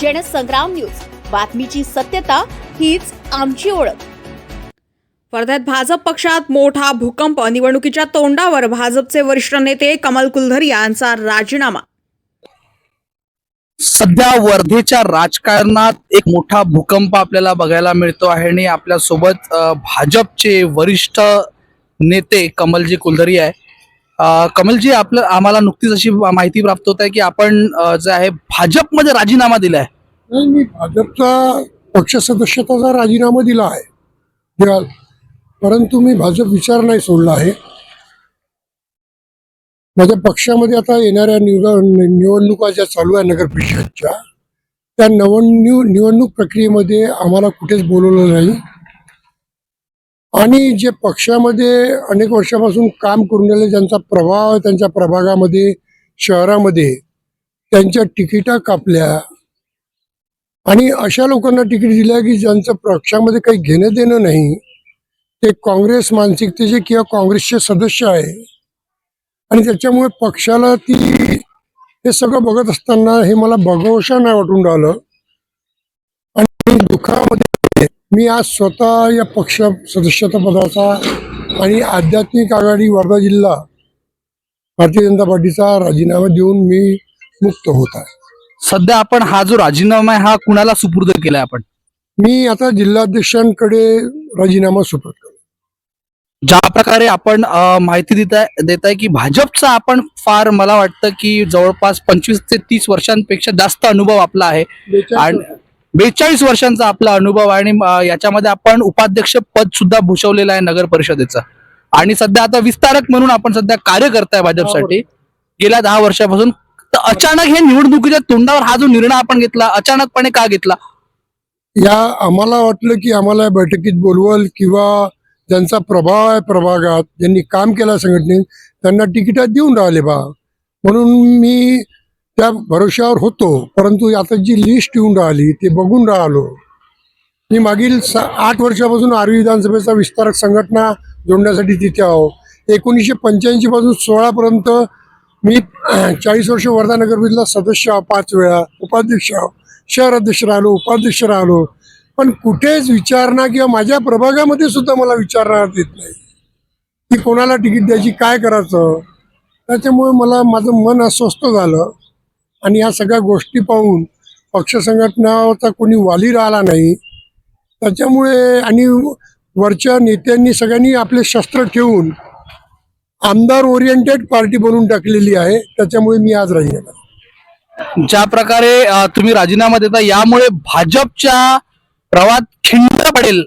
Jansangram news. बातमीची सत्यता हीच आमची ओळख. वर्ध्यात भाजप पक्षात मोठा भूकंप निवडणुकीच्या तोंडावर भाजपचे वरिष्ठ नेते कमल कुलधरी यांचा राजीनामा. सध्या वर्धेच्या राजकारणात एक मोठा भूकंप आपल्याला बघायला मिळतो आहे आणि आपल्यासोबत अ, भाजपचे वरिष्ठ नेते कमलजी कुलधरी आहे. कमलजी आपलं आम्हाला नुकतीच अशी माहिती प्राप्त होत आहे की आपण जे आहे भाजपमध्ये राजीनामा दिलाय नाही मी भाजपचा पक्ष सदस्यताचा राजीनामा दिला आहे परंतु मी भाजप विचार नाही सोडला आहे. माझ्या पक्षामध्ये आता येणाऱ्या निवड निवडणुका ज्या चालू आहे नगर परिषदच्या त्या नवन्यू निवडणूक प्रक्रियेमध्ये आम्हाला कुठेच बोलवलं नाही. आणि जे पक्षामध्ये अनेक वर्षापासून काम करून राहिले ज्यांचा प्रभाव त्यांच्या प्रभागामध्ये शहरामध्ये त्यांच्या तिकिटा कापल्या. आणि अशा लोकांना तिकीट दिल्या की ज्यांचं पक्षामध्ये काही घेणं देणं नाही ते काँग्रेस मानसिकतेचे किंवा काँग्रेसचे सदस्य आहे. आणि त्याच्यामुळे पक्षाला ती हे सगळं बघत असताना हे मला बघवशा नाही वाटून राहिलं. आणि दुःखामध्ये मी आज स्वतः या पक्ष सदस्यता पदाचा आणि आध्यात्मिक आघाडी वर्धा जिल्हा भारतीय जनता पार्टीचा राजीनामा देऊन मी मुक्त होत आहे. सध्या आपण हा जो राजीनामा आहे हा कुणाला सुपूर्द केलाय आपण? मी आता जिल्हाध्यक्षांकडे राजीनामा सुपूर्द करतो. ज्या प्रकारे आपण माहिती देत आहे देत आहे की भाजपचा आपण फार मला वाटतं की जवळपास पंचवीस ते तीस वर्षांपेक्षा जास्त अनुभव आपला आहे. आणि बेचाळीस वर्षांचा आपला अनुभव आणि याच्यामध्ये आपण उपाध्यक्ष पद सुद्धा भूषवलेलं आहे नगर परिषदेचं. आणि सध्या आता विस्तारक म्हणून आपण सध्या कार्य करताय भाजपसाठी. गेल्या दहा वर्षापासून तर अचानक हे निवडणुकीच्या तोंडावर हा जो निर्णय आपण घेतला अचानकपणे का घेतला? या आम्हाला वाटलं की आम्हाला या बैठकीत बोलवल किंवा ज्यांचा प्रभाव आहे प्रभागात ज्यांनी काम केलं संघटनेत त्यांना तिकिटात देऊन राहिले बा. म्हणून मी त्या भरोश्यावर होतो परंतु आता जी लिस्ट येऊन राहिली ते बघून राहिलो. मी मागील सा आठ वर्षापासून आर्वी विधानसभेचा विस्तारक संघटना जोडण्यासाठी तिथे आहो. एकोणीसशे पंच्याऐंशी पासून सोळापर्यंत मी चाळीस वर्ष वर्धा नगरपरिषदेला सदस्य आहो पाच वेळा उपाध्यक्ष आहो. शहर अध्यक्ष राहिलो उपाध्यक्ष राहिलो. पण कुठेच विचारणा किंवा माझ्या प्रभागामध्ये सुद्धा मला विचारण्यात येत नाही. की कोणाला तिकीट द्यायची काय करायचं? त्याच्यामुळे मला माझं मन अस्वस्थ झालं. आणि या सगळ्या गोष्टी पाहून पक्ष संघटनाचा कोणी वाली राहिला नाही. त्याच्यामुळे आणि वरच्या नेत्यांनी सगळ्यांनी आपले शस्त्र ठेवून आमदार ओरिएंटेड पार्टी बनवून टाकलेली आहे. त्याच्यामुळे मी आज राहील ज्या प्रकारे तुम्ही राजीनामा देता यामुळे भाजपच्या प्रवाद खिंड पडेल.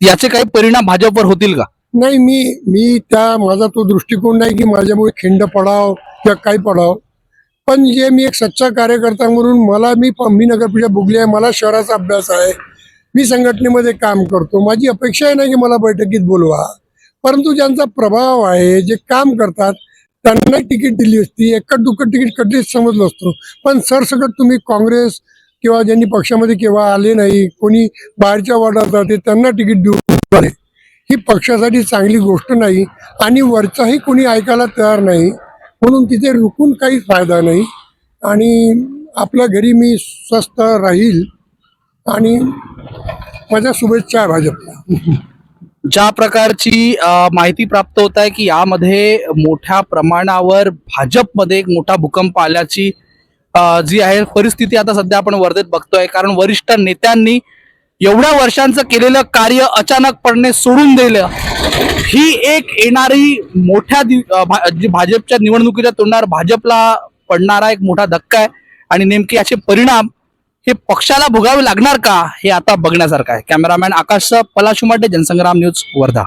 याचे काही परिणाम भाजपवर होतील का? नाही मी मी त्या माझा तो दृष्टिकोन नाही की माझ्यामुळे खिंड पडाव किंवा काही पडाव. पण जे मी एक सच्चा कार्यकर्ता म्हणून मला मी मी नगरपरिषद भोगली आहे मला शहराचा अभ्यास आहे. मी संघटनेमध्ये काम करतो. माझी अपेक्षा आहे नाही की मला बैठकीत बोलवा. परंतु ज्यांचा प्रभाव आहे जे काम करतात त्यांना तिकीट दिली असती. एकट दुकट तिकीट कधीच समजलं असतो पण सरसकट तुम्ही काँग्रेस किंवा ज्यांनी पक्षामध्ये केव्हा आले नाही कोणी बाहेरच्या वार्डात जाते त्यांना तिकीट देऊ ही पक्षासाठी चांगली गोष्ट नाही आणि वरचाही कोणी ऐकायला तयार नाही. म्हणून तिथे रुकून काही फायदा नाही. आणि आपल्या घरी मी स्वस्थ राहील आणि माझ्या शुभेच्छा आहे भाजपला. ज्या प्रकारची माहिती प्राप्त होत आहे की यामध्ये मोठ्या प्रमाणावर भाजपमध्ये एक मोठा भूकंप आल्याची जी आहे परिस्थिती आता सध्या आपण वर्धेत बघतोय. कारण वरिष्ठ नेत्यांनी एवढ्या वर्षांचं केलेलं कार्य अचानकपणे सोडून दिलं. ही एक येणारी मोठ्या भाजपच्या निवडणुकीच्या तोंडावर भाजपला पडणारा एक मोठा धक्का आहे. आणि नेमके याचे परिणाम हे पक्षाला भोगावे लागणार का हे आता बघण्यासारखं आहे. Cameraman Akash Palashumate Jansangram news Wardha.